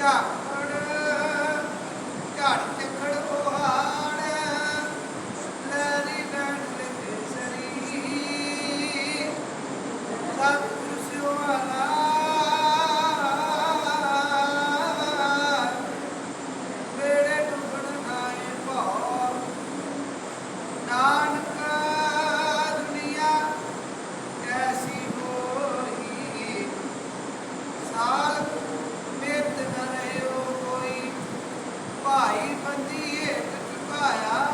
ਝਾੜ ਝਾੜ। trabalhar